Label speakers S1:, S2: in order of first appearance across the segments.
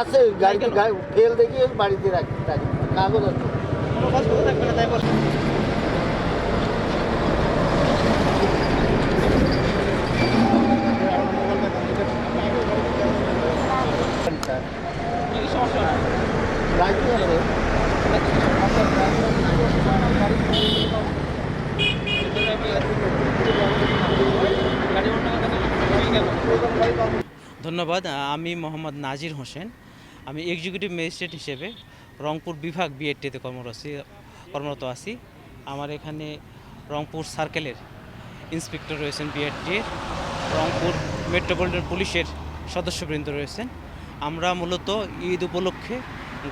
S1: আছে গাড়িতে ফেল দেখি বাড়িতে রাখি কাগজ আছে।
S2: কোনো থাকবে না তাই
S3: ধন্যবাদ। আমি মোহাম্মদ নাজির হোসেন। আমি এক্সিকিউটিভ ম্যাজিস্ট্রেট হিসেবে রংপুর বিভাগ বিএডটিতে কর্মরত কর্মরত আছি। আমার এখানে রংপুর সার্কেলের ইন্সপেক্টর রয়েছেন বিএডটির রংপুর মেট্রোপলিটন পুলিশের সদস্যবৃন্দ রয়েছেন। আমরা মূলত ঈদ উপলক্ষে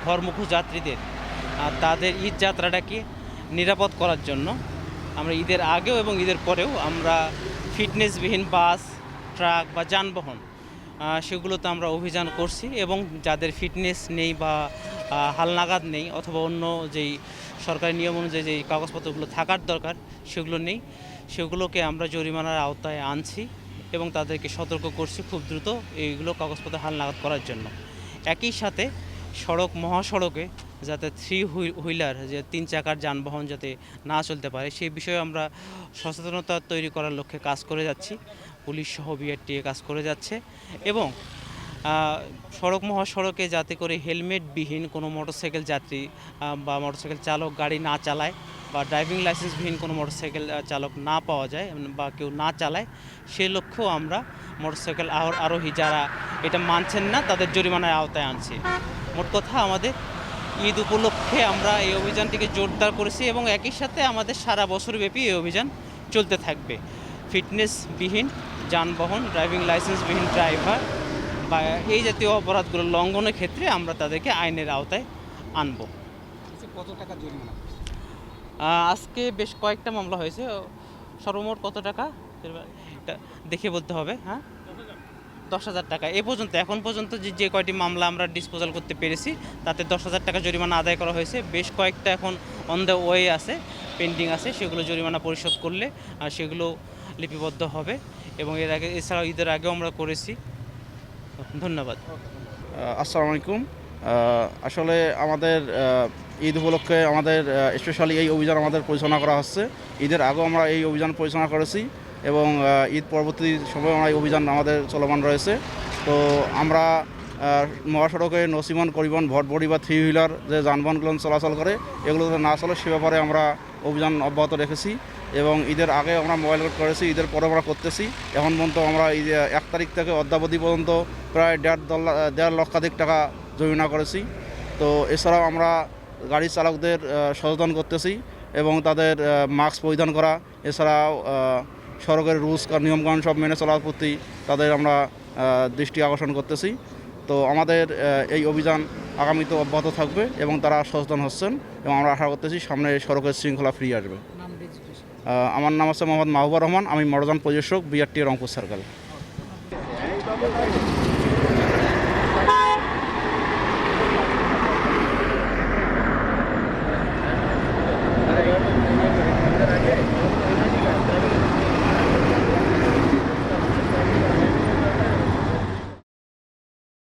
S3: ঘরমুখো যাত্রীদের তাদের ঈদ যাত্রাটাকে নিরাপদ করার জন্য আমরা ঈদের আগেও এবং ঈদের পরেও আমরা ফিটনেসবিহীন বাস, ট্রাক বা যানবাহন সেগুলোতে আমরা অভিযান করছি এবং যাদের ফিটনেস নেই বা হালনাগাদ নেই অথবা অন্য যেই সরকারি নিয়ম অনুযায়ী যেই কাগজপত্রগুলো থাকার দরকার, সেগুলো নেই। সেগুলোকে আমরা জরিমানার আওতায় আনছি এবং তাদেরকে সতর্ক করছি খুব দ্রুত এইগুলো কাগজপত্র হালনাগাদ করার জন্য। একই সাথে সড়ক, মহাসড়কে যাতে থ্রি হুইলার যে তিন চাকার যানবাহন যাতে না চলতে পারে, সেই বিষয়ে আমরা সচেতনতা তৈরি করার লক্ষ্যে কাজ করে যাচ্ছি। পুলিশ সহ বিআরটিএ কাজ করে যাচ্ছে এবং সড়ক মহাসড়কে যাতে করে হেলমেটবিহীন কোনো মোটরসাইকেল যাত্রী বা মোটরসাইকেল চালক গাড়ি না চালায় বা ড্রাইভিং লাইসেন্সবিহীন কোনো মোটরসাইকেল চালক না পাওয়া যায় বা কেউ না চালায়, সে লক্ষ্যেও আমরা মোটরসাইকেল আরো- আরোহী যারা এটা মানছেন না, তাদের জরিমানার আওতায় আনছি। মোট কথা আমাদের ঈদ উপলক্ষে আমরা এই অভিযানটিকে জোরদার করেছি এবং একই সাথে আমাদের সারা বছরব্যাপী এই অভিযান চলতে থাকবে। ফিটনেসবিহীন যানবাহন ড্রাইভিং লাইসেন্সবিহীন ড্রাইভার বা এই জাতীয় অপরাধগুলো লঙ্ঘনের ক্ষেত্রে আমরা তাদেরকে আইনের আওতায় আনব।
S2: কত টাকা জরিমানা
S3: আজকে বেশ কয়েকটা মামলা হয়েছে। সর্বমোট কত টাকা? দেখে বলতে হবে হ্যাঁ? দশ হাজার টাকা। এ পর্যন্ত, এখন পর্যন্ত যে যে কয়টি মামলা আমরা ডিসপোজাল করতে পেরেছি, তাতে দশ হাজার টাকা জরিমানা আদায় করা হয়েছে। বেশ কয়েকটা এখন অন দ্য ওয়ে আছে পেন্ডিং আছে, সেগুলো জরিমানা পরিশোধ করলে সেগুলো লিপিবদ্ধ হবে। এবং এর আগে, এছাড়াও ঈদের আগেও আমরা করেছি। ধন্যবাদ।
S4: আসসালামু আলাইকুম। আসলে আমাদের ঈদ উপলক্ষে আমাদের স্পেশালি এই অভিযান আমাদের পরিচালনা করা হচ্ছে। ঈদের আগেও আমরা এই অভিযান পরিচালনা করেছি। এবং ঈদ পরবর্তী সময় আমরা এই অভিযান আমাদের চলমান রয়েছে। তো আমরা মহাসড়কে নসিমন করিবন ভটবড়ি বা থ্রি হুইলার যে যানবাহনগুলো চলাচল করে, এগুলো না চলে, সে ব্যাপারে আমরা অভিযান অব্যাহত রেখেছি। এবং ঈদের আগে আমরা মোবাইল কোড করেছি, ঈদের পরে আমরা করতেছি। এখন পর্যন্ত আমরা ঈদ এক তারিখ থেকে অদ্যাবধি পর্যন্ত প্রায় দেড় দেড় লক্ষাধিক টাকা জরিমানা করেছি। তো এছাড়াও আমরা গাড়ি চালকদের সচেতন করতেছি এবং তাদের মাস্ক পরিধান করা। এছাড়াও সড়কের রুলস নিয়মকানুন সব মেনে চলার প্রতি তাদের আমরা দৃষ্টি আকর্ষণ করতেছি। তো আমাদের এই অভিযান আগামীতে অব্যাহত থাকবে এবং তারা সচেতন হচ্ছেন এবং আমরা আশা করতেছি সামনে সড়কের শৃঙ্খলা ফিরিয়ে আসবে। আমার নাম আছে মোহাম্মদ মাহবুবুর রহমান আমি মডার্ন প্রযোজক বিআরটি রংপুর সার্কেল।